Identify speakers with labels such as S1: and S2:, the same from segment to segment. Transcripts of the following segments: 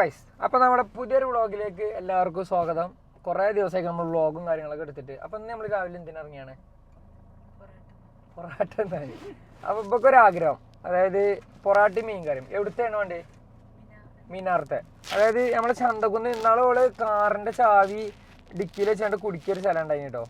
S1: Guys അപ്പൊ നമ്മുടെ പുതിയൊരു വ്ളോഗിലേക്ക് എല്ലാവർക്കും സ്വാഗതം. കുറെ ദിവസമായി നമ്മൾ വ്ളോഗും കാര്യങ്ങളൊക്കെ എടുത്തിട്ട്. അപ്പൊ ഇന്ന് നമ്മൾ രാവിലെ എന്തിനിറങ്ങിയാണ്? പൊറാട്ട എന്നായി അപ്പൊ ഇപ്പൊ ഒരു ആഗ്രഹം. അതായത് പൊറാട്ടി മീൻ കറിയും എവിടുത്തെയാണ് വേണ്ടേ? മീനാർത്തെ. അതായത് നമ്മുടെ ചന്തക്കുന്ന് ഇന്നാളെ ഓൾ കാറിന്റെ ചാവി ഡിക്കിയിൽ വെച്ചാണ്ട് കുടിക്കൊരു സ്ഥലം ഉണ്ടായി കേട്ടോ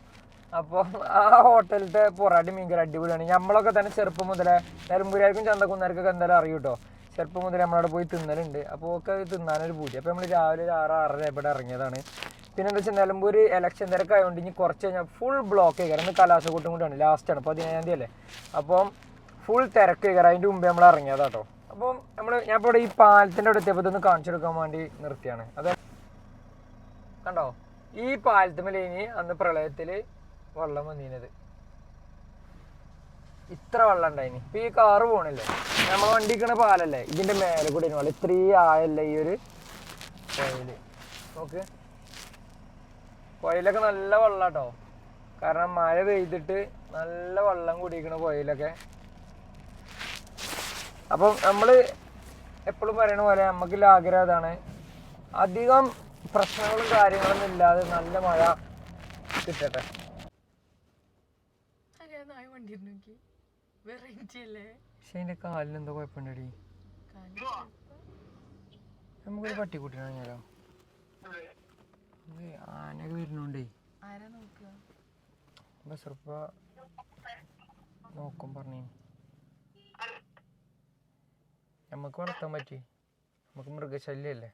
S1: അപ്പോൾ ആ ഹോട്ടലിലത്തെ പൊറാട്ടി മീൻ കറി അടിപൊളിയാണ്. നമ്മളൊക്കെ തന്നെ ചെറുപ്പം മുതലേ നിലമ്പൂരാർക്കും ചന്തക്കുന്നാർക്കൊക്കെ എന്തായാലും അറിയൂട്ടോ. ചെറുപ്പം മുതലേ നമ്മളവിടെ പോയി തിന്നലുണ്ട്. അപ്പോൾ ഒക്കെ തിന്നാനൊരു പൂതി. അപ്പോൾ നമ്മൾ രാവിലെ ഒരു ആറ് ആറര ഇവിടെ ഇറങ്ങിയതാണ്. പിന്നെ എന്താ വെച്ചാൽ നിലമ്പൂർ ഇലക്ഷൻ തിരക്കായതുകൊണ്ട് ഇനി കുറച്ച് കഴിഞ്ഞാൽ ഫുൾ ബ്ലോക്ക് ചെയ്യണം ഇന്ന് കലാശക്കൂട്ടും കൂടിയാണ്. ലാസ്റ്റാണ് പതിനേഴാം തീയതി അല്ലേ? അപ്പം ഫുൾ തിരക്ക് കയറാം. അതിന്റെ മുമ്പേ നമ്മൾ ഇറങ്ങിയതാ കേട്ടോ അപ്പം നമ്മൾ ഞാൻ ഇപ്പോൾ ഇവിടെ ഈ പാലത്തിന്റെ അവിടെ എത്തിയപ്പോൾ ഇതൊന്ന് കാണിച്ചു കൊടുക്കാൻ വേണ്ടി നിർത്തിയാണ്. അതെ കണ്ടോ? ഈ പാലത്തുമ്മൽ ഇനി അന്ന് പ്രളയത്തിൽ വെള്ളം വന്നീനത്. ഇത്ര വെള്ളം ഉണ്ടായിന്. ഇപ്പൊ ഈ കാറ് പോണില്ലേ? നമ്മൾ വണ്ടിക്കണ പാലല്ലേ? ഇതിന്റെ മേലെ കൂടി വെള്ളം. ഇത്രയും ആയല്ലേ ഈ ഒരു പുഴയിൽ നോക്ക്. പുഴയിലൊക്കെ നല്ല വെള്ളം കേട്ടോ കാരണം മഴ പെയ്തിട്ട് നല്ല വെള്ളം കുടിക്കണ പുഴയിലൊക്കെ അപ്പം നമ്മൾ എപ്പോഴും പറയണ പോലെ നമുക്കുള്ള ആഗ്രഹം അതാണ്. അധികം പ്രശ്നങ്ങളും കാര്യങ്ങളൊന്നും ഇല്ലാതെ നല്ല മഴ കിട്ടട്ടെ.
S2: വണ്ടി നോക്കി. വെറൈറ്റി അല്ലേ
S1: പക്ഷെ അതിന്റെ കാലിന് എന്തോ കുഴപ്പമുണ്ടടി. നമുക്കൊരു പട്ടിക്കുട്ടിനെ വാങ്ങിയാലോ ഇത് വരുന്നോണ്ടേ.
S2: നോക്കുക?
S1: നോക്കും പറഞ്ഞു. നമുക്ക് വളർത്താൻ പറ്റി. നമുക്ക് മൃഗശല്യല്ലേ?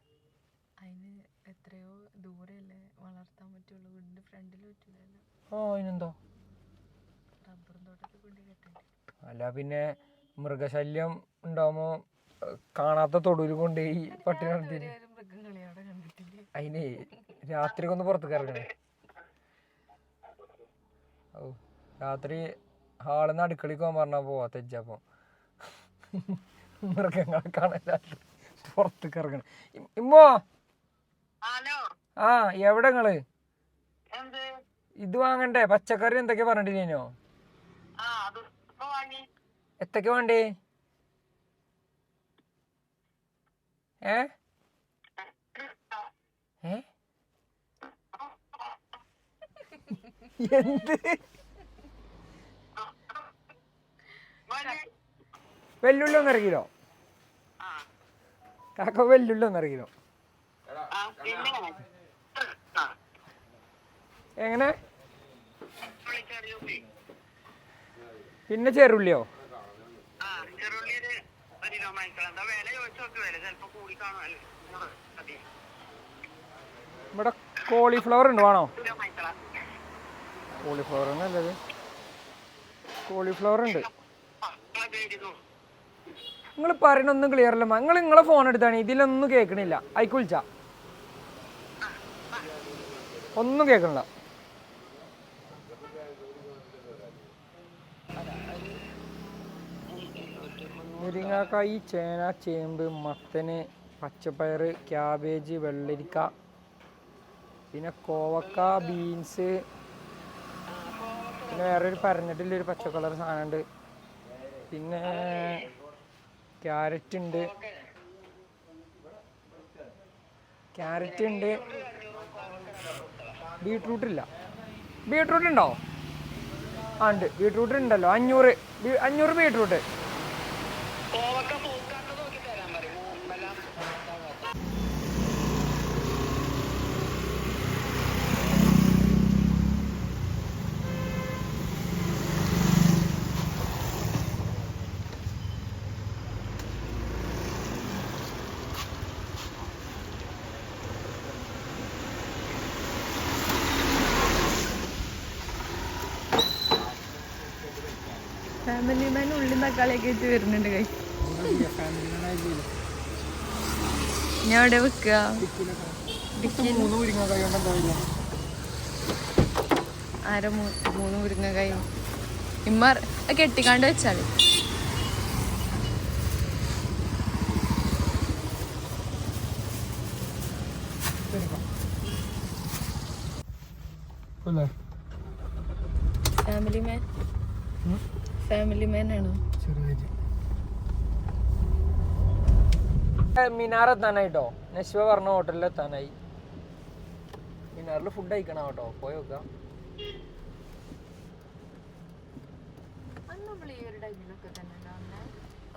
S2: അതിന് എത്രയോ ദൂരെയല്ലേ വളർത്താൻ പറ്റുള്ളൂ. വീടിന്റെ ഫ്രണ്ടിൽ പറ്റില്ലല്ലോ
S1: ഓ അതിനെന്തോ?
S2: റബ്ബറും തോട്ടത്തിൽ കൊണ്ട് കെട്ടണ്ടേ?
S1: അല്ല പിന്നെ മൃഗശല്യം ഉണ്ടാവുമ്പോ കാണാത്ത തൊടുവിൽ കൊണ്ട് ഈ പട്ടി നടത്തി അതിനെ രാത്രി ഒന്ന് പുറത്തേക്ക് ഇറങ്ങണേ. ഓ രാത്രി ഹാളിൽ നിന്ന് അടുക്കളയ്ക്ക് പോകാൻ പറഞ്ഞാൽ പോവാ തെച്ചപ്പം മൃഗങ്ങളെ കാണാൻ പുറത്തു പുറത്തേക്ക് ഇറങ്ങണം. ഇമ്മോ? ആ എവിടെ നിങ്ങൾ
S3: എന്ത്?
S1: ഇത് വാങ്ങണ്ടേ? പച്ചക്കറി എന്തൊക്കെയാ പറഞ്ഞിട്ടില്ലേനോ
S3: ആ അത് ഇപ്പൊ വാങ്ങി
S1: എത്തൊക്കെ വേണ്ടേ ഏ? ഏ? എന്ത്? വെല്ലുള്ളി ഒന്നര കിലോ കാക്ക വെല്ലുള്ളി ഒന്നര കിലോ എങ്ങനെ? പിന്നെ ചെറുള്ളിയോ
S3: ആ ചെറുള്ളി ഒരു ഒരു കിലോ വാങ്ങിക്കണം എന്താ വില ചോദിച്ചു നോക്ക് വില ചിലപ്പോ കൂടി കാണുമല്ലോ മതി
S1: ഇവിടെ കോളിഫ്ലവർ ഉണ്ട് വേണോ? കോളിഫ്ലവർ നല്ലത്. കോളിഫ്ലവർ ഉണ്ട്. നിങ്ങൾ പറയണൊന്നും ക്ലിയർ അല്ല നിങ്ങൾ നിങ്ങളെ ഫോൺ എടുത്താണ് ഇതിലൊന്നും കേൾക്കണില്ല. ഐക്കുളിച്ച ഒന്നും കേൾക്കണില്ല. മുരിങ്ങാക്കായി ചേന ചേമ്പ് മത്തന് പച്ചപ്പയർ ക്യാബേജ് വെള്ളരിക്ക പിന്നെ കോവക്ക ബീൻസ് പിന്നെ വേറൊരു പരഞ്ഞിട്ടുള്ളൊരു പച്ച കളർ സാധനമുണ്ട് പിന്നെ ക്യാരറ്റ് ഉണ്ട് ക്യാരറ്റ് ഉണ്ട് ബീട്രൂട്ട് ഇല്ല ബീട്രൂട്ട് ഉണ്ടോ ആ ഉണ്ട്. ബീട്രൂട്ട് ഉണ്ടല്ലോ അഞ്ഞൂറ് അഞ്ഞൂറ് ബീട്രൂട്ട്
S3: കോവക്ക പൂക്കാണ്ട് നോക്കി തരാൻ പറയും എല്ലാം
S2: ഫാമിലി മാൻ ഉള്ളിൽ തക്കാളിയൊക്കെ വെച്ച് വരുന്നുണ്ട് കൈ ഞാൻ എവിടെ വെക്കുക? ആര മൂന്ന് മുരിങ്ങക്കായ ഇമ്മ കെട്ടിക്കാണ്ട് വെച്ചാൽ
S1: അല്ലേ
S2: ഫാമിലി മാൻ
S1: ചെറുതായിട്ട് മിനാർ എത്താനായി കേട്ടോ നശ്വ പറഞ്ഞ ഹോട്ടലിൽ എത്താനായി. മിനാറിൽ ഫുഡ് കഴിക്കണം കേട്ടോ പോയി നോക്കാം.
S2: ഒരു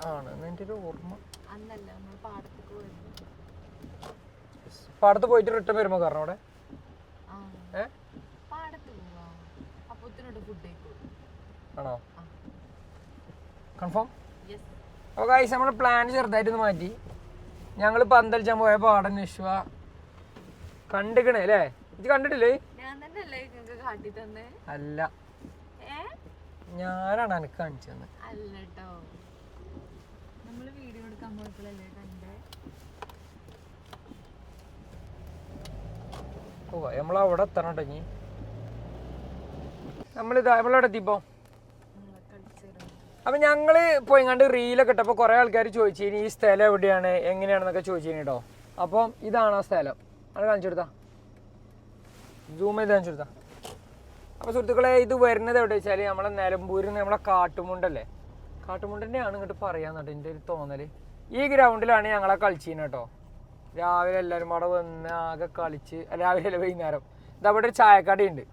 S1: ആണ്. ഓർമ്മ. പാടത്ത് പോയിട്ട് റിട്ടേൺ വരുമ്പോ കാരണം അവിടെ?
S2: ആ. പാടത്ത് പോവാ. അപ്പത്തിനോട് ഫുഡ് കഴിക്കും.
S1: ആണോ. കൺഫേം അപ്പോൾ കാഴ്ച നമ്മൾ പ്ലാൻ ചെറുതായിട്ടൊന്ന് മാറ്റി. ഞങ്ങൾ പന്തലിച്ചാൻ പോയ പാടൻ വിശ്വ കണ്ടിക്കണേ അല്ലേ? ഇത് കണ്ടിട്ടില്ലേ?
S2: അല്ലേ.
S1: ഞാനാണ് എനിക്ക് കാണിച്ചു തന്നെ
S2: അല്ല കേട്ടോ നമ്മൾ വീഡിയോ എടുക്കാൻ പോയപ്പോഴല്ലേ കണ്ടേ?
S1: ഓ നമ്മൾ അവിടെ എത്തണം കേട്ടോ ഇനി. നമ്മളിതാ നമ്മളവിടെ എത്തിപ്പോ അപ്പം ഞങ്ങൾ പോയിങ്ങാണ്ട് റീലൊക്കെ ഇട്ടപ്പോൾ കുറേ ആൾക്കാർ ചോദിച്ചിനി ഈ സ്ഥലം എവിടെയാണ്? എങ്ങനെയാണെന്നൊക്കെ ചോദിച്ചു കേട്ടോ അപ്പം ഇതാണ് ആ സ്ഥലം. അത് കാണിച്ചു കൊടുത്താ. ജൂം ചെയ്ത് കാണിച്ചു കൊടുത്താ. അപ്പോൾ സുഹൃത്തുക്കളെ ഇത് വരുന്നത് എവിടെ വെച്ചാൽ നമ്മളെ നിലമ്പൂരിൽ നിന്ന് നമ്മളെ കാട്ടുമുണ്ടല്ലേ? കാട്ടുമുണ്ടിന്റെയാണ് ഇങ്ങോട്ട് പറയാന്നുണ്ട് എന്റെ ഒരു തോന്നൽ ഈ ഗ്രൗണ്ടിലാണ് ഞങ്ങളെ കളിച്ചീന് കേട്ടോ രാവിലെ എല്ലാവരും അവിടെ വന്ന് ആകെ കളിച്ച് രാവിലെ അല്ല വൈകുന്നേരം. ഇതവിടെ ഒരു ചായക്കടയുണ്ട്.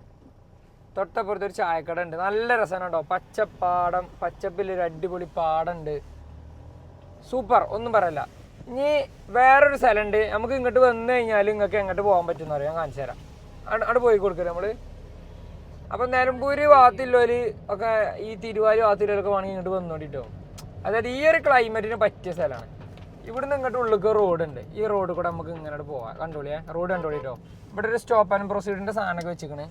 S1: തൊട്ടപ്പുറത്ത് ഒരു ചായക്കട ഉണ്ട് നല്ല രസമാണ് കേട്ടോ പച്ചപ്പാടം പച്ചപ്പിൽ ഒരു അടിപൊളി പാടമുണ്ട് സൂപ്പർ ഒന്നും പറയല്ല. ഇനി വേറൊരു സ്ഥലമുണ്ട്. നമുക്ക് ഇങ്ങോട്ട് വന്നു കഴിഞ്ഞാൽ നിങ്ങൾക്ക് എങ്ങോട്ട് പോകാൻ പറ്റുമെന്ന് അറിയാം ഞാൻ കാണിച്ചു തരാം. അവിടെ പോയി കൊടുക്കരുത് നമ്മൾ അപ്പം നിലമ്പൂര് ഭാഗത്തുള്ളവര് ഒക്കെ ഈ തിരുവാരി ഭാഗത്തുള്ളവരൊക്കെ വേണമെങ്കിൽ ഇങ്ങോട്ട് വന്നോണ്ടിട്ടോ. അതായത് ഈ ഒരു ക്ലൈമറ്റിന് പറ്റിയ സ്ഥലമാണ്. ഇവിടുന്ന് ഇങ്ങോട്ട് ഉള്ളിലേക്ക് റോഡ് ഉണ്ട് ഈ റോഡ് കൂടെ നമുക്ക് ഇങ്ങനെ പോവാം. കണ്ടോളിയേ? റോഡ് കണ്ടോളിട്ടോ? ഇവിടെ ഒരു സ്റ്റോപ്പ് ആൻഡ് പ്രൊസീഡിന്റെ സാധനമൊക്കെ വെച്ചിക്കണേ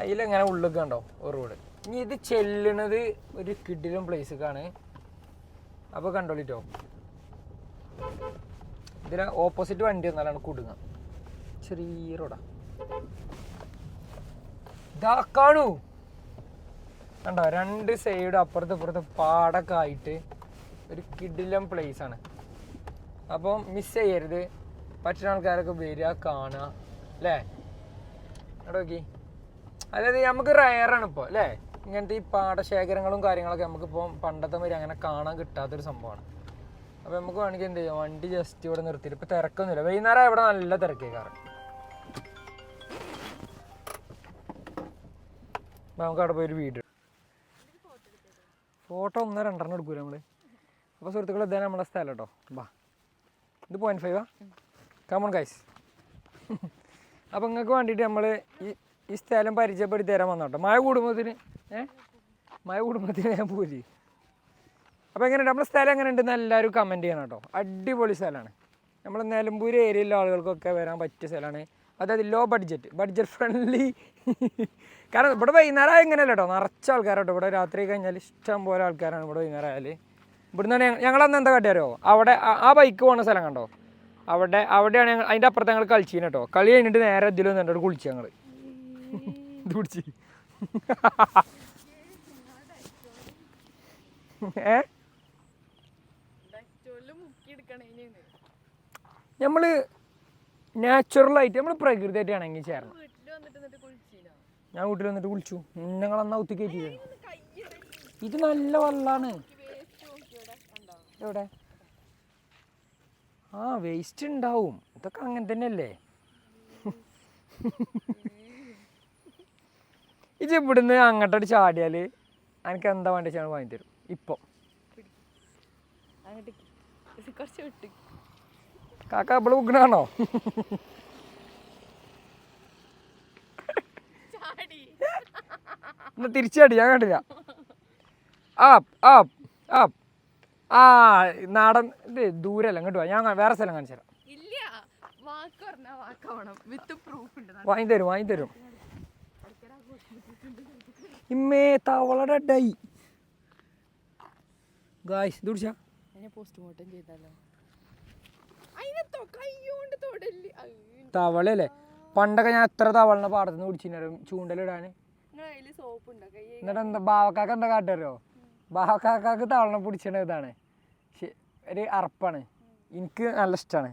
S1: അതിലെങ്ങനെ ഉള്ളിലേക്ക് കണ്ടോ ഒരു റോഡ് ഇനി ഇത് ചെല്ലണത് ഒരു കിഡിലും പ്ലേസിക്കാണ് അപ്പോൾ കണ്ടോളിട്ടോ. ഇതിന് ഓപ്പോസിറ്റ് വണ്ടി വന്നാലാണ് കുടുങ്ങ. ചെറിയ റോഡാ ഇതാ കാണു. കണ്ടോ രണ്ട് സൈഡ് അപ്പുറത്ത് ഇപ്പുറത്ത് പാടൊക്കെ ആയിട്ട് ഒരു കിഡിലം പ്ലേസ് ആണ്. അപ്പം മിസ് ചെയ്യരുത്. പറ്റുന്ന ആൾക്കാരൊക്കെ വരിക കാണുക അല്ലേ? അവിടെ നോക്കി. അതായത് നമുക്ക് റയറാണ് ഇപ്പോൾ അല്ലേ? ഇങ്ങനത്തെ ഈ പാടശേഖരങ്ങളും കാര്യങ്ങളൊക്കെ നമുക്കിപ്പോൾ പണ്ടത്തെ മാതിരി അങ്ങനെ കാണാൻ കിട്ടാത്തൊരു സംഭവമാണ്. അപ്പോൾ നമുക്ക് വേണമെങ്കിൽ എന്ത് ചെയ്യാം? വണ്ടി ജസ്റ്റ് ഇവിടെ നിർത്തിയിട്ട്. ഇപ്പോൾ തിരക്കൊന്നുമില്ല. വൈകുന്നേരം ഇവിടെ നല്ല തിരക്കേക്കാറ് അപ്പോൾ നമുക്ക് അവിടെ പോയി ഒരു വീട് ഫോട്ടോ ഒന്നോ രണ്ടെണ്ണം എടുക്കൂല നമ്മൾ അപ്പോൾ സുഹൃത്തുക്കൾ ഇതാണ് നമ്മുടെ സ്ഥലം കേട്ടോ. ബാ ഇത് പോയിന്റ് ഫൈവാ കമോൺ കൈസ് അപ്പോൾ നിങ്ങൾക്ക് വേണ്ടിയിട്ട് നമ്മൾ ഈ ഈ സ്ഥലം പരിചയപ്പെടുത്തി തരാൻ വന്നോട്ടെ. മഴ കുടുംബത്തിന് ഏ? മഴ കുടുംബത്തിന് ഞാൻ പോരി. അപ്പോൾ എങ്ങനെയുണ്ട്? നമ്മുടെ സ്ഥലം എങ്ങനെയുണ്ടെന്ന് എല്ലാവരും കമന്റ് ചെയ്യണം കേട്ടോ. അടിപൊളി സ്ഥലമാണ്. നമ്മൾ നിലമ്പൂർ ഏരിയയിലെ ആളുകൾക്കൊക്കെ വരാൻ പറ്റിയ സ്ഥലമാണ്. അതായത് ലോ ബഡ്ജറ്റ് ബഡ്ജറ്റ് ഫ്രണ്ട്ലി കാരണം ഇവിടെ വൈകുന്നേരം ആയ ഇങ്ങനെയല്ല കേട്ടോ. നിറച്ച ആൾക്കാരാട്ടോ. ഇവിടെ രാത്രി കഴിഞ്ഞാൽ ഇഷ്ടം പോലെ ആൾക്കാരാണ് ഇവിടെ വൈകുന്നേരം ആയാൽ ഇവിടുന്ന് ഞങ്ങൾ അന്ന് എന്താ കാട്ടിയാരോ അവിടെ ആ- ബൈക്ക് പോകുന്ന സ്ഥലം കണ്ടോ? അവിടെ അവിടെയാണ് ഞങ്ങൾ അതിന്റെ അപ്പുറത്ത് ഞങ്ങൾ കളിച്ചീന് കേട്ടോ. കളി കഴിഞ്ഞിട്ട് നേരെ ഇതിൽ വന്നിട്ട് കുളിച്ചു ഞങ്ങൾ ഇത് കുടിച്ച്. ഏ?
S2: നമ്മൾ
S1: നമ്മൾ നാച്ചുറലായിട്ട് നമ്മൾ പ്രകൃതിയായിട്ട് ഇണങ്ങി ചേരണം ഞാൻ വീട്ടിൽ വന്നിട്ട് കുളിച്ചു. ഞങ്ങൾ അന്ന് ഒത്തി കയറ്റിയത്. ഇത് നല്ല വെള്ളമാണ് എവിടെ? ആ വേസ്റ്റ് ഉണ്ടാവും. ഇതൊക്കെ അങ്ങനെ തന്നെയല്ലേ? ഇത് ഇവിടുന്ന് അങ്ങോട്ടോട്ട് ചാടിയാൽ എനിക്ക് എന്താ വേണ്ട വെച്ചാൽ വാങ്ങി തരും ഇപ്പോൾ
S2: അങ്ങോട്ട് കുറച്ച് വിട്ട്.
S1: കാക്ക ഇവിടെ ഉഗ്നാണോ?
S2: ചാടി.
S1: എന്നാ തിരിച്ചടി ഞാൻ കണ്ടില്ല. ആപ്പ് ആപ്പ് ആപ്പ് ആ നാടൻ ഇത് ദൂരല്ല ഇങ്ങോട്ട് വാ. ഞാൻ വേറെ സ്ഥലം കാണിച്ചു തരാം. വാങ്ങി തരും വാങ്ങി തരും ഇമ്മേ തവളയുടെ ഡൈ. ഗായ്സ് ഇത് പിടിച്ചാ
S2: അതിനെ പോസ്റ്റ്മോർട്ടം ചെയ്താലോ?
S1: തവളയല്ലേ? പണ്ടൊക്കെ ഞാൻ എത്ര തവളനെ ചൂണ്ടലിടാൻ
S2: അതിൽ സോപ്പ് ഉണ്ടോ കൈ
S1: എന്നിട്ട് എന്താ ബാവക്കാക്ക് എന്താ കാട്ടുമല്ലോ ബാവക്കാക്കാക്ക് തവളനെ പിടിച്ചിട്ട് ഇതാണ്. ഒരു അറപ്പാണ് എനിക്ക് നല്ല ഇഷ്ടമാണ്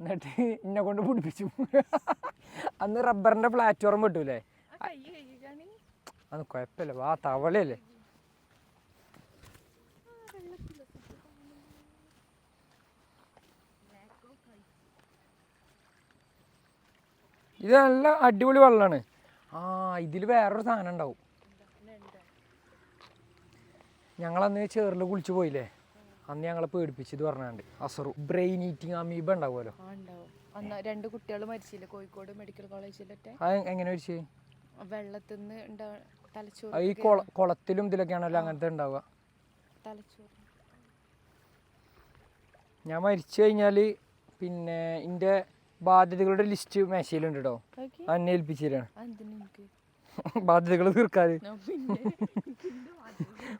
S1: എന്നിട്ട് എന്നെ കൊണ്ട് പിടിപ്പിച്ചു. അന്ന് റബ്ബറിന്റെ പ്ലാറ്റ്ഫോം കിട്ടൂലേ അത് കുഴപ്പമില്ല. ആ തവളയല്ലേ? ഇത് നല്ല അടിപൊളി വെള്ളമാണ് ആ ഇതിൽ വേറൊരു സാധനം ഉണ്ടാവും. ഞങ്ങളന്ന് ചേറിൽ കുളിച്ച് പോയില്ലേ? അന്ന് ഞങ്ങളെ പേടിപ്പിച്ചത് പറഞ്ഞാണ്ട്. അസറു. ബ്രെയിൻ ഈറ്റിംഗ് അമീബ ഉണ്ടാവുമല്ലോ.
S2: രണ്ട് കുട്ടികൾ മരിച്ചില്ലേ? കോഴിക്കോട് മെഡിക്കൽ കോളേജിലൊക്കെ.
S1: എങ്ങനെ മരിച്ചേ?
S2: വെള്ളത്തിൽ
S1: ഈ കുള കുളത്തിലും ഇതിലൊക്കെയാണല്ലോ അങ്ങനത്തെ ഉണ്ടാവുക. ഞാൻ മരിച്ചു കഴിഞ്ഞാൽ പിന്നെ എന്റെ ബാധ്യതകളുടെ ലിസ്റ്റ് മേശയിലുണ്ട് കേട്ടോ അന്നെ
S2: ഏൽപ്പിച്ചു തരാണ്.
S1: ബാധ്യതകൾ
S2: പിന്നെ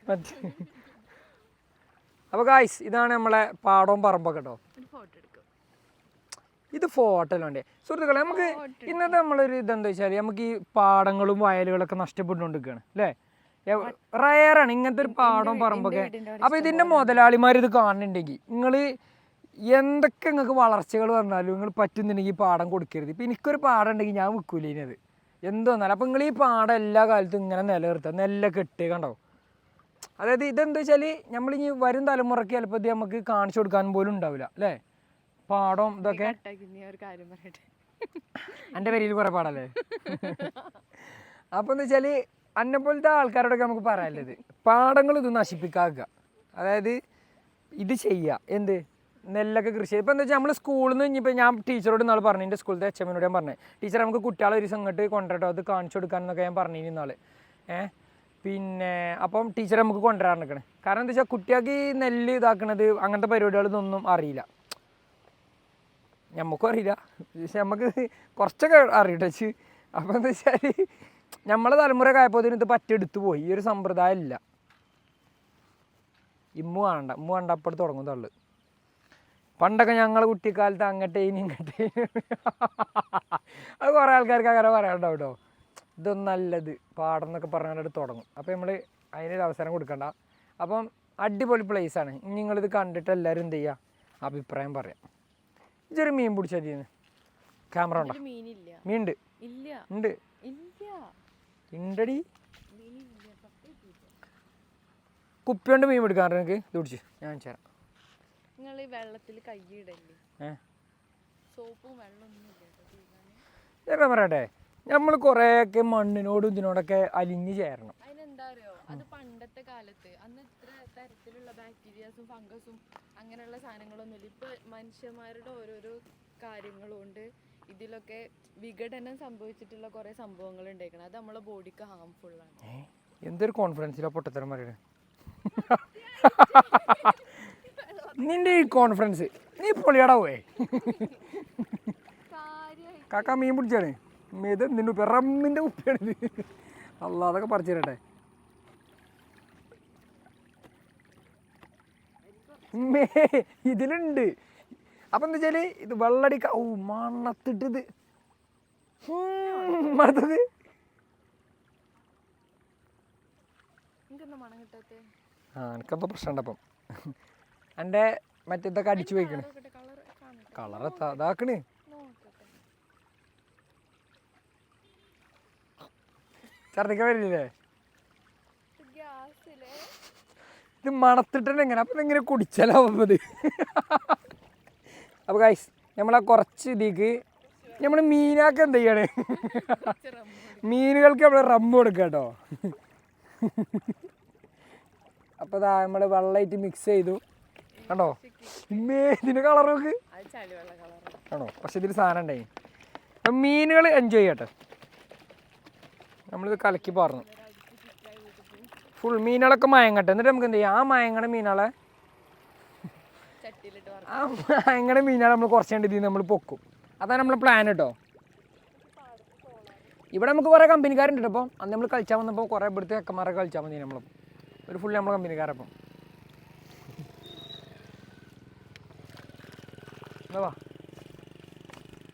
S1: മറ്റേ അപ്പോൾ ഗായ്സ് ഇതാണ് നമ്മളെ പാടവും പറമ്പൊക്കെ കേട്ടോ ഇത് ഫോട്ടോ അല്ലേ സുഹൃത്തുക്കളെ നമുക്ക് ഇന്നത്തെ നമ്മളൊരു ഇതെന്താ വെച്ചാൽ നമുക്ക് ഈ പാടങ്ങളും വയലുകളൊക്കെ നഷ്ടപ്പെട്ടുകൊണ്ടിരിക്കുകയാണ് അല്ലേ? റയറാണ് ഇങ്ങനത്തെ ഒരു പാടവും പറമ്പൊക്കെ.
S2: അപ്പൊ
S1: അപ്പോൾ ഇതിന്റെ മുതലാളിമാർ ഇത് കാണുന്നുണ്ടെങ്കിൽ നിങ്ങൾ എന്തൊക്കെ നിങ്ങൾക്ക് വളർച്ചകൾ വന്നാലും നിങ്ങൾ പറ്റുന്നുണ്ടെങ്കിൽ ഈ പാടം കൊടുക്കരുത്. ഇപ്പം എനിക്കൊരു പാടം ഉണ്ടെങ്കിൽ ഞാൻ വിൽക്കൂല ഇനി അത്? എന്ത് വന്നാലും. അപ്പം നിങ്ങൾ ഈ പാടം എല്ലാ കാലത്തും ഇങ്ങനെ നിലനിർത്തുക. നെല്ലൊക്കെ ഇട്ട് കണ്ടോ? അതായത് ഇതെന്താ വെച്ചാൽ നമ്മളിനി വരും തലമുറയ്ക്ക് ചിലപ്പോൾ ഇത് നമുക്ക് കാണിച്ചു കൊടുക്കാൻ പോലും ഉണ്ടാവില്ല അല്ലേ? പാടം ഇതൊക്കെ?
S2: എന്റെ
S1: എന്റെ പേരിൽ കുറേ പാടല്ലേ അപ്പോൾ എന്താ വെച്ചാൽ അന്നെ പോലത്തെ ആൾക്കാരോടൊക്കെ നമുക്ക് പറയാനുള്ളത്. പാടങ്ങൾ ഇത് നശിപ്പിക്കാക്കുക. അതായത് ഇത് ചെയ്യുക എന്ത്? നെല്ലൊക്കെ കൃഷി ഇപ്പം എന്താ വെച്ചാൽ നമ്മൾ സ്കൂളിൽ നിന്ന് ഇനിയിപ്പോൾ ഞാൻ ടീച്ചറോട് നാളെ പറഞ്ഞു. എന്റെ സ്കൂളിലത്തെ എച്ച് എമ്മിനോട് ഞാൻ പറഞ്ഞു. ടീച്ചർ നമുക്ക് കുട്ടികളെ ഒരു ഇങ്ങോട്ട് കൊണ്ടുവരട്ടോ. അത് കാണിച്ചു കൊടുക്കാൻ എന്നൊക്കെ ഞാൻ പറഞ്ഞു നാളെ ഏഹ് പിന്നെ അപ്പം ടീച്ചർ നമുക്ക് കൊണ്ടുവരാൻ നിൽക്കണേ കാരണം എന്താ വെച്ചാൽ കുട്ടികൾക്ക് ഈ നെല്ല് ഇതാക്കണത് അങ്ങനത്തെ പരിപാടികളൊന്നും അറിയില്ല. നമുക്കും അറിയില്ല പക്ഷെ നമുക്ക് കുറച്ചൊക്കെ അറിയട്ടെ വെച്ച് അപ്പോൾ എന്താ വെച്ചാൽ നമ്മളെ തലമുറ ആയപ്പോൾ ഇത് പറ്റെടുത്തു പോയി. ഈ ഒരു സമ്പ്രദായം ഇല്ല. ഇമ്മു വേണ്ട. ഇമ്മു വേണ്ട അപ്പോൾ തുടങ്ങും തള്ളു. പണ്ടൊക്കെ ഞങ്ങൾ കുട്ടിക്കാലത്ത് അങ്ങട്ടെ ഇനി ഇങ്ങട്ടെ. അത് കുറേ ആൾക്കാർക്ക് അങ്ങനെ പറയാനുണ്ടാവും കേട്ടോ ഇതൊന്നും നല്ലത്. പാടം എന്നൊക്കെ പറഞ്ഞിട്ട് തുടങ്ങും അപ്പോൾ നമ്മൾ അതിനൊരു അവസരം കൊടുക്കണ്ട. അപ്പം അടിപൊളി ഇനി നിങ്ങളിത് കണ്ടിട്ട് എല്ലാവരും എന്ത് ചെയ്യുക അഭിപ്രായം പറയാം. ഇതൊരു മീൻ പിടിച്ചാൽ ചെയ്യുന്നു ക്യാമറ ഉണ്ടോ മീനുണ്ട് ഉണ്ട് ഉണ്ടടി കുപ്പി കൊണ്ട് മീൻ പിടിക്കാൻ എനിക്ക് ഇത് പിടിച്ച്. ഞാൻ ചേരാം
S2: നിങ്ങൾ ഈ വെള്ളത്തിൽ കൈയിടല്ലേ? സോപ്പും വെള്ളമൊന്നും
S1: പറയട്ടെ നമ്മൾ കുറേയൊക്കെ മണ്ണിനോടും ഇതിനോടൊക്കെ അലിഞ്ഞ് ചേരണം.
S2: അതിനെന്താ അറിയോ? അത് പണ്ടത്തെ കാലത്ത് അന്ന് തരത്തിലുള്ള ബാക്ടീരിയാസും ഫംഗസും അങ്ങനെയുള്ള സാധനങ്ങളൊന്നുമില്ല. ഇപ്പൊ മനുഷ്യന്മാരുടെ ഓരോരോ കാര്യങ്ങളുണ്ട്. ഇതിലൊക്കെ വിഘടനം സംഭവിച്ചിട്ടുള്ള കുറേ സംഭവങ്ങൾ ഉണ്ടായിരിക്കണം അത് നമ്മളെ ബോഡിക്ക്
S1: ഏ? എന്തൊരു കോൺഫിഡൻസിലാണ് പൊട്ടത്തരം പറയണേ? നിന്റെ ഈ കോൺഫിഡൻസ് നീ പൊളിയാടാ പോയേ? കാക്ക മീൻ പിടിച്ചാണ്. ഇത് നിന്റെ ഉപ്പ റമ്മിന്റെ ഉപ്പയാണ് ഇത് അല്ല അതൊക്കെ പറിച്ചു തരട്ടെ. ഇതിലുണ്ട്. അപ്പം എന്താ വെച്ചാൽ ഇത് വെള്ളടിക്ക ഓ മണത്തിട്ടത്. മണത്തത്. ആ എനിക്കപ്പോൾ പ്രശ്നമുണ്ട് അപ്പം. എന്റെ മറ്റേതൊക്കെ അടിച്ചു പോയിക്കണ്
S2: കളർ
S1: ഇതാക്കണ്.
S2: നോക്കട്ടെ.
S1: ഛർദിക്കാൻ വരില്ലേ? ഇത് മണത്തിട്ടുണ്ട് എങ്ങനെ അപ്പം ഇങ്ങനെ കുടിച്ചാലാവും അത്. അപ്പോൾ ഗൈസ് നമ്മളാ കുറച്ച് ഇതിക്ക് നമ്മൾ മീനാക്ക് എന്ത് ചെയ്യണേ? മീനുകൾക്ക് നമ്മൾ റമ്മ് കൊടുക്കുക കേട്ടോ അപ്പോൾ ഇതാ നമ്മൾ വെള്ളമായിട്ട് മിക്സ് ചെയ്തു. കണ്ടോ? ഇതിന്റെ കളർ നോക്ക്. ആണോ? പക്ഷെ ഇതിൽ സാധനം ഉണ്ടായി അപ്പം മീനുകൾ എൻജോയ് ചെയ്യട്ടെ നമ്മളിത് കലക്കി പറഞ്ഞു ഫുൾ മീനുകളൊക്കെ മയങ്ങട്ടെ. എന്നിട്ട് നമുക്ക് എന്ത് ചെയ്യാം? ആ മയങ്ങണ മീനുകളെ ആ മയങ്ങണ മീനുകളെ നമ്മൾ കുറച്ച് കണ്ട് ഇതിൽ നമ്മൾ പൊക്കും. അതാണ് നമ്മളെ പ്ലാൻ കേട്ടോ ഇവിടെ നമുക്ക് കുറേ കമ്പനിക്കാരുണ്ട് അപ്പോൾ അന്ന് നമ്മൾ കളിച്ചാൽ വന്നപ്പോൾ കുറേ ഇവിടുത്തെ അക്കന്മാരെ കളിച്ചാൽ മതി നമ്മൾ ഒരു ഫുൾ നമ്മളെ കമ്പനിക്കാരപ്പം വാ.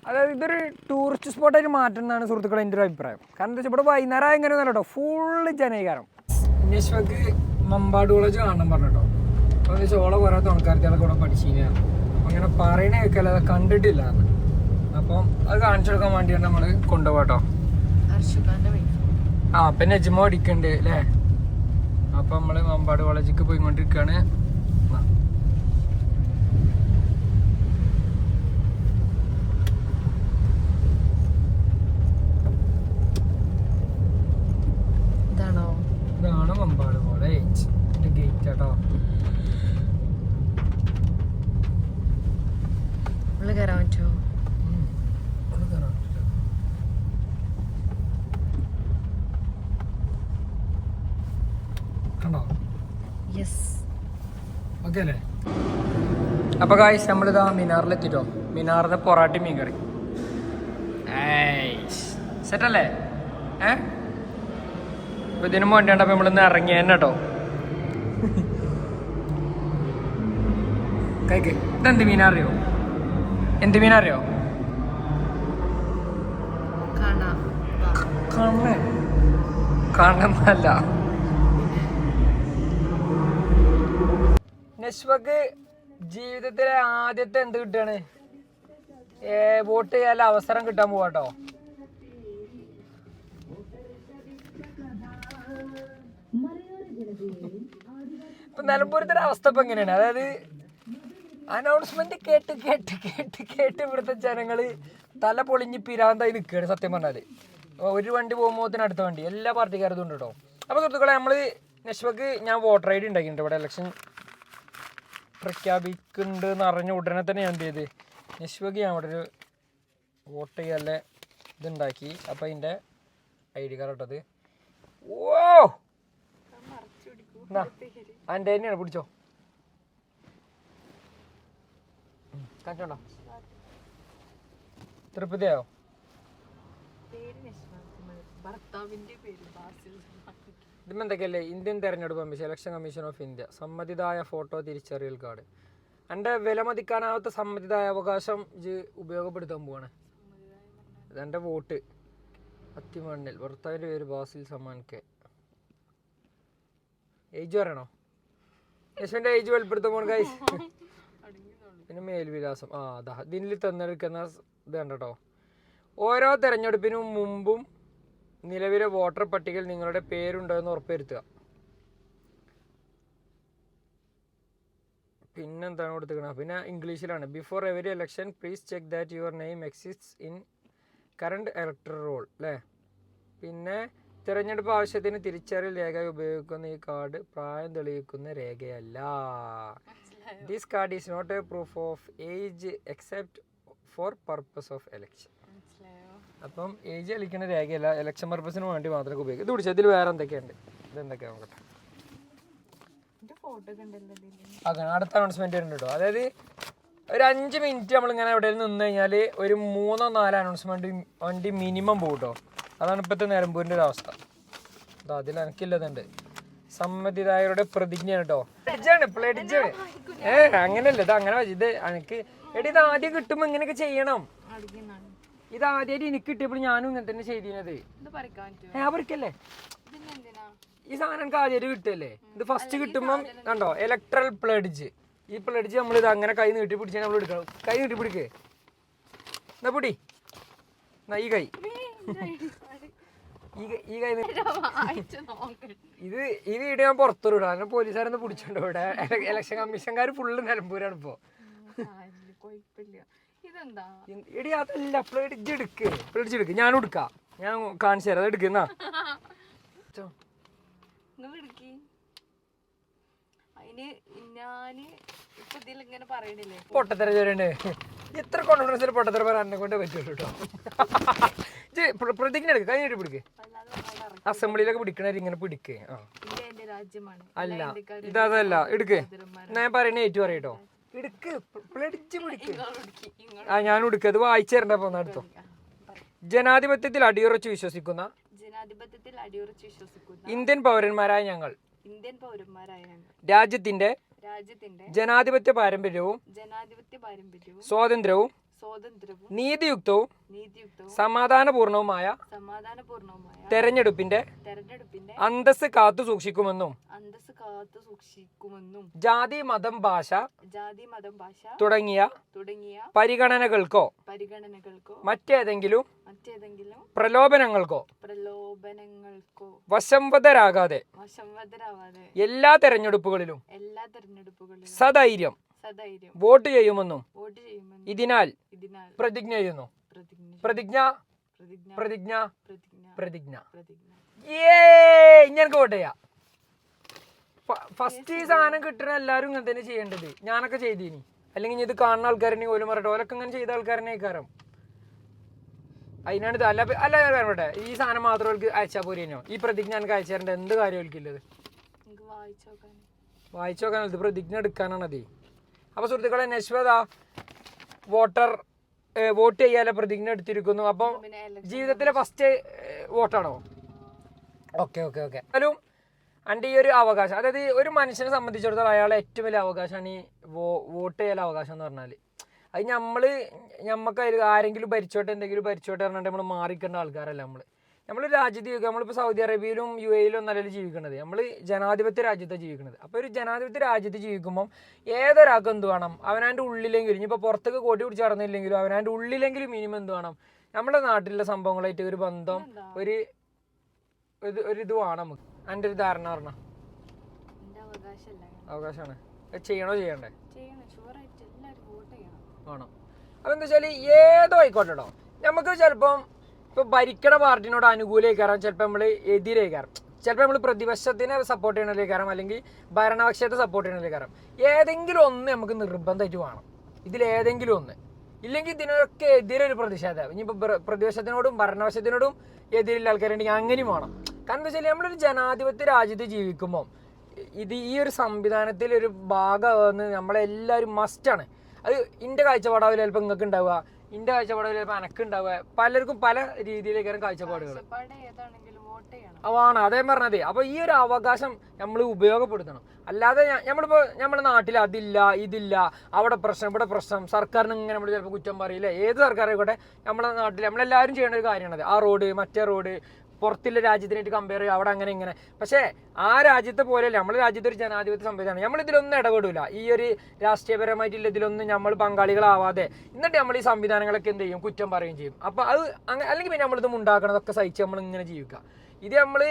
S1: അതായത് ഇതൊരു ടൂറിസ്റ്റ് സ്പോട്ടായിട്ട് മാറ്റുന്നതാണ് സുഹൃത്തുക്കളെ എന്റെ ഒരു അഭിപ്രായം. കാരണം എന്താ വെച്ചാൽ ഇവിടെ വൈകുന്നേരം ഇങ്ങനെ കേട്ടോ ഫുള്ള് ജനീകാരം. അന്വേഷണക്ക് മമ്പാട് കോളേജ് കാണണം പറഞ്ഞിട്ടോ. അപ്പോൾ വെച്ചാൽ ഓളെ കുറേ തുണക്കാരത്തികളൊക്കെ ഇവിടെ പഠിച്ചില്ല അപ്പം അങ്ങനെ പറയണ കേൾക്കല്ല അത് കണ്ടിട്ടില്ല അപ്പം അത് കാണിച്ചു കൊടുക്കാൻ വേണ്ടിയാണ് നമ്മൾ കൊണ്ടുപോകട്ടോ ആ പിന്നെ ജിമോ അടിക്കണ്ട് അല്ലേ അപ്പം നമ്മൾ മമ്പാട് കോളേജിലേക്ക് പോയിക്കൊണ്ടിരിക്കുകയാണ് ചേട്ടാ
S2: ഉള്ളിൽ
S1: കയറാൻ പറ്റുമോ അപ്പൊ കായ്സ് നമ്മളിതാ മിനാറിലെത്തിട്ടോ. മിനാറിന്റെ പൊറാട്ടി മീൻ കറി. സെറ്റല്ലേ ഏ? ഇതിനു ഇതിനും വേണ്ടിയാണ് നമ്മളിന്ന് ഇറങ്ങിയ തന്നെ കേട്ടോ കഴിക്ക് ഇതെന്ത് മീനറിയോ? എന്ത് മീനാ
S2: അറിയോ
S1: കണ്ണ. കണ്ണല്ല നശ്വക്ക് ജീവിതത്തിലെ ആദ്യത്തെ എന്ത് കിട്ടാണ്? ഏ വോട്ട് ചെയ്യാൻ അവസരം കിട്ടാൻ പോവാട്ടോ ഇപ്പൊ നിലമ്പൂരത്തെ ഒരു അവസ്ഥ ഇപ്പൊ എങ്ങനെയാണ്? അതായത് അനൗൺസ്മെന്റ് കേട്ട് കേട്ട് കേട്ട് കേട്ട് ഇവിടുത്തെ ജനങ്ങൾ തല പൊളിഞ്ഞ് പിരാന്തായി നിൽക്കുകയാണ് സത്യം പറഞ്ഞാൽ. ഒരു വണ്ടി പോകുമ്പോൾ അടുത്ത വണ്ടി. എല്ലാ പാർട്ടിക്കാരതും ഉണ്ട് കേട്ടോ അപ്പൊ സുഹൃത്തുക്കളെ നമ്മൾ നെഷ്വക്ക് ഞാൻ വോട്ടർ ഐ ഡി ഉണ്ടാക്കിയിട്ടുണ്ട് ഇവിടെ. ഇലക്ഷൻ പ്രഖ്യാപിക്കുന്നുണ്ട് എന്ന് അറിഞ്ഞ ഉടനെ തന്നെ ഞാൻ എന്ത് ചെയ്ത് നെഷ്വക്ക് ഞാൻ അവിടെ ഒരു വോട്ട് ചെയ്യാനുള്ള ഇതുണ്ടാക്കി. അപ്പൊ അതിന്റെ ഐ ഡി കാർഡ് ഇട്ടത്. ഓ അതിന്റെ തന്നെയാണ് പിടിച്ചോ. കാണിച്ചോണ്ടോ? തൃപ്തിയായോ എന്തൊക്കെയല്ലേ ഇന്ത്യൻ തെരഞ്ഞെടുപ്പ് commission election commission of India. സമ്മതിദായ photo തിരിച്ചറിയൽ കാർഡ്. എന്റെ വിലമതിക്കാനാവാത്ത സമ്മതിദായ അവകാശം ഇത് ഉപയോഗപ്പെടുത്താൻ പോവാണ്. ഇതെന്റെ വോട്ട്. അത്തിമണ്ണിൽ. ഭർത്താവിന്റെ പേര് ബാസിൽ സമാൻ കെ. ഏജ് പറയണോ? യശ്വന്റെ ഏജ് വെളിപ്പെടുത്താൻ പോകണം ഗൈസ് പിന്നെ മേൽവിലാസം. ആ അതാ ഇതിൽ തന്നെടുക്കുന്ന ഇത് കണ്ടോ ഓരോ തിരഞ്ഞെടുപ്പിനും മുമ്പും നിലവിലെ വോട്ടർ പട്ടികയിൽ നിങ്ങളുടെ പേരുണ്ടോ എന്ന് ഉറപ്പുവരുത്തുക. പിന്നെന്താണ് കൊടുത്തിരിക്കുന്നത് പിന്നെ ഇംഗ്ലീഷിലാണ്. Before every election please check that your name exist in current elector roll അല്ലേ? പിന്നെ തിരഞ്ഞെടുപ്പ് ആവശ്യത്തിന് തിരിച്ചറിയൽ രേഖ ഉപയോഗിക്കുന്ന ഈ കാർഡ് പ്രായം തെളിയിക്കുന്ന രേഖയല്ല. This card is not a proof of age except for purpose of election അപ്പം ഏജ് കളിക്കുന്ന രേഖയല്ല എലക്ഷൻ പർപ്പസിന് വേണ്ടി മാത്രമേ ഉപയോഗിക്കും ഇത് പിടിച്ചു ഇതിൽ വേറെ എന്തൊക്കെയുണ്ട്? ഇത് എന്തൊക്കെയാ നോക്കട്ടെ അങ്ങനെ അടുത്ത അനൗൺസ്മെന്റ് ഉണ്ട് കേട്ടോ. അതായത് ഒരു അഞ്ച് മിനിറ്റ് നമ്മളിങ്ങനെ എവിടെയെങ്കിലും നിന്ന് കഴിഞ്ഞാൽ ഒരു മൂന്നോ നാലോ അനൗൺസ്മെന്റ് വണ്ടി മിനിമം പോകും കേട്ടോ. അതാണ് ഇപ്പോഴത്തെ നിലമ്പൂരിന്റെ ഒരു അവസ്ഥ. അതാ അതിൽ എനിക്കില്ലതുണ്ട് സമ്മതിദായകരുടെ പ്രതിജ്ഞയാണ് കേട്ടോ പ്ലെഡ്ജാണ് പ്ലെഡ്ജാണ് ഏ അങ്ങനല്ല ഇത് അങ്ങനെ ഇത് എനിക്ക് എടി ഇത് ആദ്യം കിട്ടുമ്പോ ഇങ്ങനെയൊക്കെ ചെയ്യണം. ഇത് ആദ്യമായിട്ട് എനിക്ക് കിട്ടിയപ്പോൾ ഞാനും ഇങ്ങനെ തന്നെ ചെയ്തിരുന്നത്.
S2: ഇത് പറിക്കല്ലേ?
S1: ഈ സാധനം എനിക്ക് ആദ്യമായിട്ട് കിട്ടുമല്ലേ ഇത് ഫസ്റ്റ് കിട്ടുമ്പം കണ്ടോ ഇലക്ട്രൽ പ്ലഡ്ജ് ഈ പ്ലഡ്ജ് നമ്മൾ ഇത് അങ്ങനെ കൈ നീട്ടി പിടിച്ചാൽ നമ്മൾ എടുക്കണം. കൈ നീട്ടി പിടിക്കേ. എന്നാ പിടി. എന്നാ ഈ കൈ. ഈ കൈ- ഇത് ഈ വീഡിയോ ഞാൻ പുറത്തു അങ്ങനെ പോലീസുകാരൊന്ന് പിടിച്ചോണ്ട് ഇവിടെ. ഇലക്ഷൻ കമ്മീഷൻകാർ ഫുള്ള് നിലമ്പൂരാണ് ഇപ്പോ. ഇടി അതല്ല പ്ലഡ്ജ് എടുക്ക്. ഞാൻ എടുക്കാം. ഞാൻ കാണിച്ചു തരാം. എടുക്കുന്ന പൊട്ടത്തര ചോരണ്ട് എത്ര കോൺഫിഡൻസിൽ പൊട്ടത്തര പറയാൻ കൊണ്ട് പറ്റുള്ളൂ കേട്ടോ പ്രതിജ്ഞ എടുക്ക്. കഴിഞ്ഞിട്ട് പിടിക്ക്. അസംബ്ലിയിലൊക്കെ പിടിക്കണവര് ഇങ്ങനെ പിടിക്കേ. ആ. അല്ല. ഇതല്ല എടുക്ക്. ഞാൻ പറയണ ഏറ്റു പറയട്ടോ. എടുക്ക്. പിടിക്ക്. ആ ഞാൻ ഉടുക്ക അത് വായിച്ചു തരണ്ട പോന്ന അടുത്തോ ജനാധിപത്യത്തിൽ അടിയുറച്ച് വിശ്വസിക്കുന്ന
S2: ജനാധിപത്യത്തിൽ അടിയുറച്ച് വിശ്വസിക്കുന്ന
S1: ഇന്ത്യൻ പൗരന്മാരായ ഞങ്ങൾ.
S2: ഇന്ത്യൻ പൗരന്മാരായ ഞങ്ങൾ.
S1: രാജ്യത്തിന്റെ
S2: രാജ്യത്തിന്റെ
S1: ജനാധിപത്യ പാരമ്പര്യവും
S2: ജനാധിപത്യ പാരമ്പര്യവും
S1: സ്വാതന്ത്ര്യവും
S2: സ്വാതന്ത്ര്യവും
S1: നീതിയുക്തവും
S2: നീതിയുക്തവും
S1: സമാധാനപൂർണവുമായ
S2: സമാധാനപൂർണവുമായ
S1: തെരഞ്ഞെടുപ്പിന്റെ
S2: തെരഞ്ഞെടുപ്പിന്റെ
S1: അന്തസ് കാത്തു സൂക്ഷിക്കുമെന്നും
S2: അന്തസ് കാത്തു സൂക്ഷിക്കുമെന്നും
S1: ജാതി മതം ഭാഷ
S2: ജാതി മതം ഭാഷ
S1: തുടങ്ങിയ
S2: തുടങ്ങിയ
S1: പരിഗണനകൾക്കോ
S2: പരിഗണനകൾക്കോ
S1: മറ്റേതെങ്കിലും
S2: മറ്റേതെങ്കിലും
S1: പ്രലോഭനങ്ങൾക്കോ
S2: പ്രലോഭനങ്ങൾക്കോ
S1: വശംവദരാകാതെ
S2: വശംവദരാകാതെ
S1: എല്ലാ തെരഞ്ഞെടുപ്പുകളിലും
S2: എല്ലാ തെരഞ്ഞെടുപ്പുകളിലും
S1: സധൈര്യം
S2: സധൈര്യം
S1: വോട്ട് ചെയ്യുമെന്നും ഇതിനാൽ പ്രതിജ്ഞ ചെയ്യുന്നു.
S2: പ്രതിജ്ഞ
S1: പ്രതിജ്ഞ
S2: പ്രതിജ്ഞ
S1: ഏ വോട്ട് ചെയ്യാം. ഫസ്റ്റ് ഈ സാധനം കിട്ടണ എല്ലാവരും ഇങ്ങനെ തന്നെ ചെയ്യേണ്ടത്. ഞാനൊക്കെ ചെയ്തീനി. അല്ലെങ്കിൽ ഇത് കാണുന്ന ആൾക്കാരനെ ഓലും പറയട്ടെ ഓലൊക്കെ ഇങ്ങനെ ചെയ്ത ആൾക്കാരനെ കാരണം അതിനാണ് ഇത്. അല്ല അല്ല പറയട്ടെ. ഈ സാധനം മാത്രം അവർക്ക് അയച്ചാൽ പോരേനോ? ഈ പ്രതിജ്ഞ എനിക്ക് അയച്ചു തരേണ്ട എന്ത് കാര്യം അവൾക്കില്ലത്
S2: എനിക്ക് വായിച്ചു നോക്കാൻ
S1: വായിച്ചു നോക്കാനല്ല ഇത് പ്രതിജ്ഞ എടുക്കാനാണ് അതേ അപ്പോൾ സുഹൃത്തുക്കളെ നശ്വത വോട്ടർ വോട്ട് ചെയ്യാതെ പ്രതിജ്ഞ എടുത്തിരിക്കുന്നു. അപ്പം ജീവിതത്തിലെ ഫസ്റ്റ് വോട്ടാണോ? Okay okay okay. എന്നാലും അന്റെ ഈ ഒരു അവകാശം അതായത് ഒരു മനുഷ്യനെ സംബന്ധിച്ചിടത്തോളം അയാളെ ഏറ്റവും വലിയ അവകാശമാണ് ഈ വോ വോട്ട് ചെയ്യാൻ അവകാശം എന്ന് പറഞ്ഞാൽ അത് നമ്മൾ നമുക്ക് ആരെങ്കിലും ഭരിച്ചോട്ടെ എന്തെങ്കിലും ഭരിച്ചോട്ടെ പറഞ്ഞിട്ട് നമ്മൾ മാറിക്കേണ്ട ആൾക്കാരല്ല നമ്മൾ നമ്മൾ രാജ്യത്ത് ജീവിക്കുക നമ്മളിപ്പോൾ സൗദി അറേബ്യയിലും യു എയിലും ഒന്നല്ല ജീവിക്കുന്നത് നമ്മൾ ജനാധിപത്യ രാജ്യത്താണ് ജീവിക്കുന്നത് അപ്പോൾ ഒരു ജനാധിപത്യ രാജ്യത്ത് ജീവിക്കുമ്പം ഏതൊരാൾക്കും എന്ത് വേണം? അവനാന്റെ ഉള്ളിലെങ്കിലും ഇനിയിപ്പോൾ പുറത്തേക്ക് കോട്ടി പിടിച്ച് നടന്നില്ലെങ്കിലും അവനാന്റെ ഉള്ളിലെങ്കിലും മിനിമം എന്ത് വേണം? നമ്മുടെ നാട്ടിലെ സംഭവങ്ങളായിട്ട് ഒരു ബന്ധം ഒരു ഇത് ഒരു ഇത് വേണം നമുക്ക്. എന്റെ ഒരു ധാരണ പറഞ്ഞാൽ
S2: എന്റെ
S1: അവകാശമാണ്. ചെയ്യണോ ചെയ്യണ്ടേ? വേണം. അപ്പം എന്താ വെച്ചാൽ ഏതോ ആയിക്കോട്ടെടോ കേട്ടോ നമുക്ക് ചിലപ്പം ഇപ്പോൾ ഭരിക്കണ പാർട്ടിനോട് അനുകൂലമായിക്കാരം ചിലപ്പോൾ നമ്മൾ കയറാം ചിലപ്പോൾ നമ്മൾ പ്രതിപക്ഷത്തിനെ സപ്പോർട്ട് ചെയ്യണതിലേക്കാരം അല്ലെങ്കിൽ ഭരണപക്ഷത്തെ സപ്പോർട്ട് ചെയ്യണതിലേക്കാരം. ഏതെങ്കിലും ഒന്ന് നമുക്ക് നിർബന്ധമായിട്ട് വേണം. ഇതിലേതെങ്കിലും ഒന്ന്. ഇല്ലെങ്കിൽ ഇതിനൊക്കെ എതിരൊരു പ്രതിഷേധം. ഇനിയിപ്പോൾ പ്രതിപക്ഷത്തിനോടും ഭരണപക്ഷത്തിനോടും എതിരുള്ള ആൾക്കാരുണ്ടെങ്കിൽ അങ്ങനെയും വേണം. കാരണം എന്താ വെച്ചാൽ നമ്മളൊരു ജനാധിപത്യ രാജ്യത്ത് ജീവിക്കുമ്പോൾ ഇത് ഈ ഒരു സംവിധാനത്തിൽ ഒരു ഭാഗമാകുന്നത് നമ്മളെല്ലാവരും മസ്റ്റാണ് അത് ഇന്റെ കാഴ്ചപ്പാടാവില്ല? ചിലപ്പോൾ നിങ്ങൾക്ക് ഉണ്ടാവുക ഇന്റെ കാഴ്ചപ്പാടാവില്ല ചിലപ്പോൾ അനക്കുണ്ടാവുക. പലർക്കും പല രീതിയിലേക്കാരും കാഴ്ചപ്പാടുകൾ അതാണ് അതേ പറഞ്ഞതേ. അപ്പൊ ഈ ഒരു അവകാശം നമ്മൾ ഉപയോഗപ്പെടുത്തണം. അല്ലാതെ നമ്മളിപ്പോ നമ്മുടെ നാട്ടിൽ അതില്ല ഇതില്ല അവിടെ പ്രശ്നം ഇവിടെ പ്രശ്നം സർക്കാരിന് ഇങ്ങനെ നമ്മൾ ചിലപ്പോൾ കുറ്റം പറയില്ല? ഏത് സർക്കാരായിക്കോട്ടെ നമ്മുടെ നാട്ടിൽ നമ്മളെല്ലാവരും ചെയ്യേണ്ട ഒരു കാര്യമാണത്. ആ റോഡ് മറ്റേ റോഡ് പുറത്തുള്ള രാജ്യത്തിനായിട്ട് കമ്പയർ ചെയ്യുക അവിടെ അങ്ങനെ ഇങ്ങനെ. പക്ഷേ ആ രാജ്യത്തെ പോലെയല്ല. നമ്മുടെ രാജ്യത്ത് ഒരു ജനാധിപത്യ സംവിധാനം. നമ്മൾ ഇതിലൊന്നും ഇടപെടില്ല ഈ ഒരു രാഷ്ട്രീയപരമായിട്ടുള്ള ഇതിലൊന്നും നമ്മൾ പങ്കാളികളാവാതെ എന്നിട്ട് നമ്മൾ ഈ സംവിധാനങ്ങളൊക്കെ എന്ത് ചെയ്യും? കുറ്റം പറയുകയും ചെയ്യും. അപ്പോൾ അത് അല്ലെങ്കിൽ പിന്നെ നമ്മളിത് ഉണ്ടാക്കണതൊക്കെ സഹിച്ച് നമ്മൾ ഇങ്ങനെ ജീവിക്കുക. ഇത് നമ്മൾ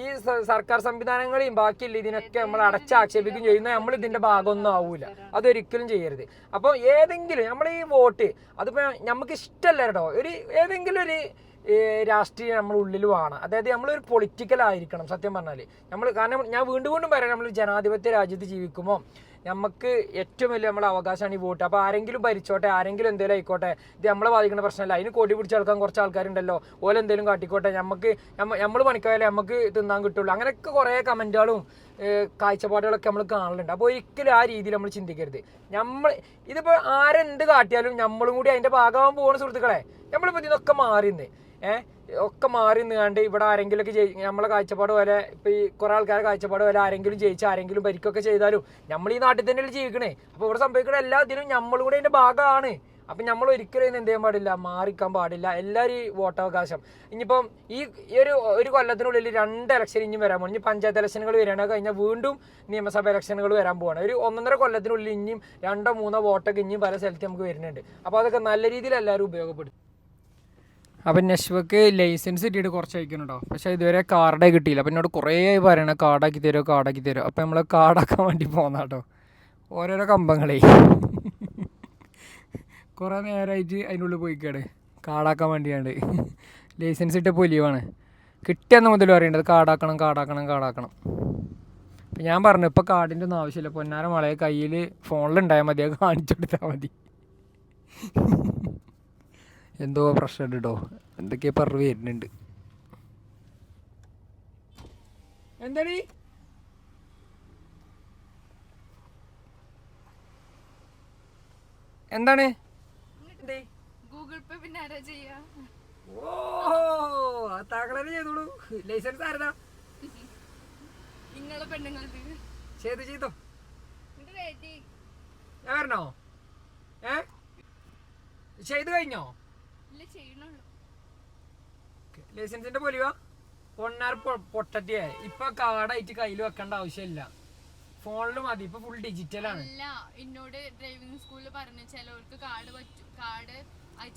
S1: ഈ സർക്കാർ സംവിധാനങ്ങളെയും ബാക്കിയുള്ള ഇതിനൊക്കെ നമ്മൾ അടച്ചാക്ഷേപിക്കുകയും ചെയ്യുന്ന നമ്മൾ ഇതിന്റെ ഭാഗമൊന്നും ആവൂല. അതൊരിക്കലും ചെയ്യരുത്. അപ്പോൾ ഏതെങ്കിലും നമ്മൾ ഈ വോട്ട് അതിപ്പോൾ നമുക്ക് ഇഷ്ടമല്ല കേട്ടോ. ഒരു ഏതെങ്കിലും ഒരു രാഷ്ട്രീയം നമ്മുടെ ഉള്ളിൽ വേണം. അതായത് നമ്മളൊരു പൊളിറ്റിക്കൽ ആയിരിക്കണം സത്യം പറഞ്ഞാൽ നമ്മൾ കാരണം ഞാൻ വീണ്ടും വീണ്ടും പറയാം നമ്മൾ ജനാധിപത്യ രാജ്യത്ത് ജീവിക്കുമ്പോൾ നമുക്ക് ഏറ്റവും വലിയ നമ്മുടെ അവകാശമാണ് ഈ വോട്ട്. അപ്പോൾ ആരെങ്കിലും ഭരിച്ചോട്ടെ ആരെങ്കിലും എന്തെങ്കിലും ആയിക്കോട്ടെ ഇത് നമ്മളെ ബാധിക്കുന്ന പ്രശ്നമല്ല. അതിന് കൊടി പിടിച്ച് കുറച്ച് ആൾക്കാരുണ്ടല്ലോ. ഓല എന്തെങ്കിലും കാട്ടിക്കോട്ടെ നമുക്ക് നമ്മൾ പണിക്കായാലേ നമുക്ക് തിന്നാൻ കിട്ടുള്ളൂ. അങ്ങനെയൊക്കെ കുറേ കമന്റുകളും കാഴ്ചപ്പാടുകളൊക്കെ നമ്മൾ കാണലുണ്ട്. അപ്പോൾ ഒരിക്കലും ആ രീതിയിൽ നമ്മൾ ചിന്തിക്കരുത്. നമ്മൾ ഇതിപ്പോൾ ആരെന്ത് കാട്ടിയാലും നമ്മളും കൂടി അതിന്റെ ഭാഗമാകാൻ പോകുന്ന സുഹൃത്തുക്കളെ. നമ്മളിപ്പോൾ ഇതിനൊക്കെ മാറിന്ന്. ഏഹ് ഒക്കെ മാറി നീണ്ട് ഇവിടെ ആരെങ്കിലുമൊക്കെ ജയി നമ്മളെ കാഴ്ചപ്പാട് പോലെ ഇപ്പം ഈ കുറെ ആൾക്കാരെ കാഴ്ചപ്പാട് പോലെ ആരെങ്കിലും ജയിച്ച് ആരെങ്കിലും ഭരിക്കൊക്കെ ചെയ്താലും നമ്മൾ ഈ നാട്ടിൽ തന്നെയല്ലേ ജീവിക്കണേ. അപ്പോൾ ഇവിടെ സംഭവിക്കുന്ന എല്ലാ ഇതിനും നമ്മളും കൂടെ അതിന്റെ ഭാഗമാണ്. അപ്പം നമ്മൾ ഒരിക്കലും ഇതിന് എന്ത് ചെയ്യാൻ പാടില്ല മാറിക്കാൻ പാടില്ല. എല്ലാവരും വോട്ടവകാശം. ഇനിയിപ്പം ഈ ഒരു ഒരു കൊല്ലത്തിനുള്ളിൽ രണ്ട് ഇലക്ഷൻ ഇനി വരാൻ പോകും ഇനി പഞ്ചായത്ത് ഇലക്ഷനുകൾ വരികയാണ് കഴിഞ്ഞാൽ വീണ്ടും നിയമസഭ ഇലക്ഷനുകൾ വരാൻ പോവാണ്. ഒരു ഒന്നൊന്നര കൊല്ലത്തിനുള്ളിൽ ഇനിയും രണ്ടോ മൂന്നോ വോട്ടൊക്കെ ഇനിയും പല സ്ഥലത്ത് നമുക്ക് വരുന്നുണ്ട്. അപ്പോൾ അതൊക്കെ നല്ല രീതിയിൽ എല്ലാവരും ഉപയോഗപ്പെടുത്തും. അപ്പം നഷ്വക്ക് ലൈസൻസ് കിട്ടിയിട്ട് കുറച്ച് അയക്കുന്നുണ്ടോ പക്ഷേ ഇതുവരെ കാർഡേ കിട്ടിയില്ല. അപ്പം എന്നോട് കുറേ പറയണ കാർഡാക്കി തരുമോ കാർഡാക്കി തരുമോ അപ്പം നമ്മൾ കാർഡാക്കാൻ വേണ്ടി പോന്ന കേട്ടോ ഓരോരോ കമ്പങ്ങളേ. കുറേ നേരമായിട്ട് അതിനുള്ളിൽ പോയിക്കാട് കാർഡാക്കാൻ വേണ്ടിയാണ്ട്. ലൈസൻസ് ഇട്ട് പൊലിയുവാണ് കിട്ടിയെന്ന് മുതൽ പറയേണ്ടത് കാർഡാക്കണം കാർഡാക്കണം കാർഡാക്കണം. അപ്പം ഞാൻ പറഞ്ഞു ഇപ്പോൾ കാർഡിന്റെ ഒന്നും ആവശ്യമില്ല. പൊന്നാര മളയെ കയ്യിൽ ഫോണിലുണ്ടായാൽ മതി. അത് കാണിച്ചു കൊടുത്താൽ മതി. എന്തോ പ്രശ്നമുണ്ട് കേട്ടോ എന്തൊക്കെയാ പറഞ്ഞു വരുന്നുണ്ട്. എന്താടി? എന്താണ്?
S2: ഗൂഗിൾ പേ പിന്നെ ആരാ ചെയ്യാ?
S1: ഓ താക്കളെ ചെയ്തോളൂ. ലൈസൻസ് ആരതാ
S2: നിങ്ങളെ പെണ്ണുങ്ങൾക്ക്.
S1: ചെയ്ത് ചെയ്തോ.
S2: എന്നിട്ട് റെഡി
S1: ഞാൻ വരണോ? ഏ? ചെയ്തു കഴിഞ്ഞോ? ലൈസൻസിന്റെ പോലെയോ പൊണ്ണാർ പൊട്ടറ്റിയെ ഇപ്പൊ കാർഡായിട്ട് കയ്യിൽ വെക്കേണ്ട ആവശ്യമില്ല. ഫോണിൽ മതി. ഇപ്പൊ ഫുൾ ഡിജിറ്റലാണ്
S2: അല്ല എന്നോട് ഡ്രൈവിംഗ് സ്കൂളിൽ പറഞ്ഞു ചിലവർക്ക് കാർഡ് പറ്റും കാർഡ്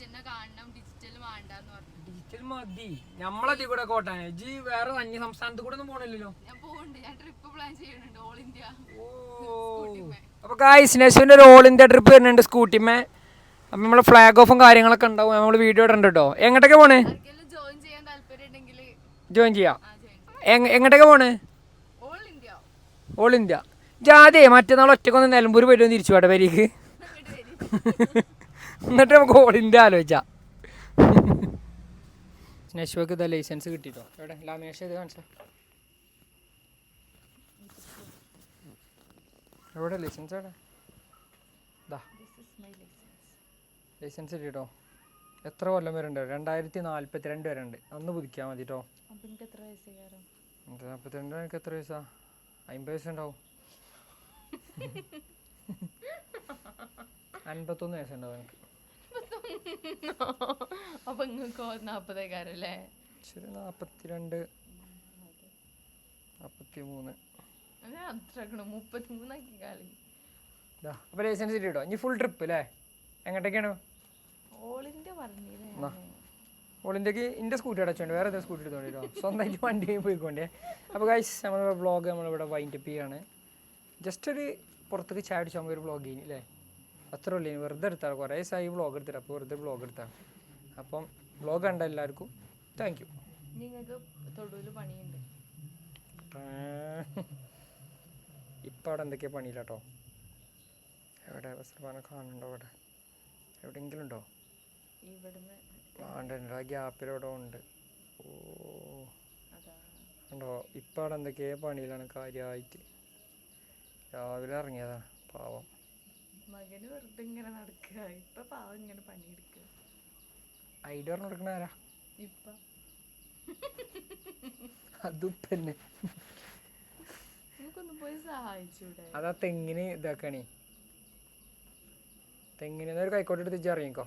S2: തന്നെ കാണണം. ഡിജിറ്റൽ വേണ്ടെന്ന് പറഞ്ഞു.
S1: ഡിജിറ്റൽ മതി. നമ്മളെ കൂടെ കോട്ടാനെ. ജി വേറെ അന്യ സംസ്ഥാനത്ത് കൂടെ ഒന്നും പോണില്ലല്ലോ.
S2: ഞാൻ പോകുന്നുണ്ട് ഞാൻ ട്രിപ്പ് പ്ലാൻ ചെയ്യുന്നുണ്ട് ഓൾ ഇന്ത്യ ഓ.
S1: അപ്പൊ ഗായ്സ് നെസുവിന്റെ ഒരു ഓൾ ഇന്ത്യ ട്രിപ്പ് വരുന്നുണ്ട് സ്കൂട്ടിമേ അപ്പൊ നമ്മൾ ഫ്ലാഗ് ഓഫും കാര്യങ്ങളൊക്കെ ഉണ്ടാവും. നമ്മൾ വീഡിയോ ഇടണ്ടോ കേട്ടോ എങ്ങോട്ടൊക്കെ പോണേ?
S2: ജോയിൻ
S1: ചെയ്യാം. എങ്ങോട്ടൊക്കെ പോണേ?
S2: ഓൾ ഇന്ത്യ
S1: ജാതേ മറ്റന്നാൾ ഒറ്റക്കൊന്ന് നിലമ്പൂർ പോയിട്ട് തിരിച്ചു പോട്ടെ വരിക്ക് എന്നിട്ട് നമുക്ക് ഓൾ ഇന്ത്യ ആലോചിച്ചാ. നശ്വക്ക് ഇതാ ലൈസൻസ് കിട്ടിട്ടോ. എവിടെ? ലാമേഷ് ഇത് കാണിച്ചാ. എവിടെ? ലൈസൻസ് എവിടെ? ഇതാ ലൈസൻസ് കിട്ടിട്ടോ എത്ര കൊല്ലം വരെ ഉണ്ട്? രണ്ടായിരത്തി നാൽപ്പത്തി രണ്ട് വരെ ഉണ്ട്. അന്ന് പുതുക്കിയാൽ മതി കേട്ടോ
S2: അപ്പൊ
S1: രണ്ട് എനിക്ക് എത്ര വയസ്സാ? അമ്പത് വയസ്സുണ്ടാവും. അൻപത്തൊന്ന് വയസ്സുണ്ടാവും എനിക്ക്
S2: അപ്പൊ നിങ്ങൾക്കോ നാപ്പതേക്കാരല്ലേ
S1: ശരി നാൽപ്പത്തിരണ്ട് നാൽപ്പത്തി മൂന്ന്
S2: അങ്ങനെ അത്രക്കണു മുപ്പത്തിമൂന്നാക്കി കാലി.
S1: ഇതാ അപ്പോൾ ലൈസൻസ് കിട്ടിട്ടോ ഇനി ഫുൾ ട്രിപ്പ് അല്ലേ എങ്ങോട്ടേക്കാണ്. ഓളിന്റെക്ക് എന്റെ സ്കൂട്ടി അടച്ചോണ്ട് വേറെ ഏതാ സ്കൂട്ടി എടുത്തോണ്ടിട്ടോ സ്വന്തമായിട്ട് വണ്ടി പോയിക്കൊണ്ടേ. അപ്പോൾ ഗൈസ് നമ്മളുടെ വ്ളോഗ് നമ്മളിവിടെ വൈൻഡപ്പ് ചെയ്യാണ്. ജസ്റ്റ് ഒരു പുറത്തേക്ക് ചായ അടിച്ച് നമുക്ക് ഒരു വ്ളോഗ് ചെയ്യുന്നു അല്ലേ? അത്ര ഉള്ളൂ. വെറുതെ എടുത്താൽ കുറേ ദിവസമായി വ്ളോഗ് എടുത്തിട്ട് അപ്പോൾ വെറുതെ വ്ളോഗ് എടുത്താണ് അപ്പം വ്ളോഗ് കണ്ട എല്ലാവർക്കും താങ്ക് യു
S2: നിങ്ങൾക്ക് തൊടുവിൽ പണിയുണ്ട്.
S1: ഇപ്പം അവിടെ എന്തൊക്കെയാ പണിയില്ല കേട്ടോ എവിടെ കാണുന്നുണ്ടോ അവിടെ? എവിടെയെങ്കിലും ഉണ്ടോ
S2: ഇവിടുന്ന്
S1: ആണ്ടുണ്ട് ആ ഗ്യാപ്പിലവിടെ ഉണ്ട്. ഓ. ഉണ്ടോ ഇപ്പം അവിടെ എന്തൊക്കെയോ പണിയിലാണ് കാര്യമായിട്ട് രാവിലെ ഇറങ്ങിയതാണ് പാവം.
S2: മകന് വെറുതെ ഇങ്ങനെ നടക്കുക ഇപ്പൊ പാവം ഇങ്ങനെ പണിയെടുക്കുക
S1: ഐഡിയ പറഞ്ഞു കൊടുക്കണ ആരാ?
S2: ഇപ്പൊ.
S1: അതും തന്നെ
S2: നമുക്കൊന്ന് പോയി സഹായിച്ചൂടെ?
S1: അതാ തെങ്ങിന് ഇതാക്കണേ. തെങ്ങിന് ഒരു കൈക്കോട്ട് എടുത്ത് ഇറങ്ങിക്കോ.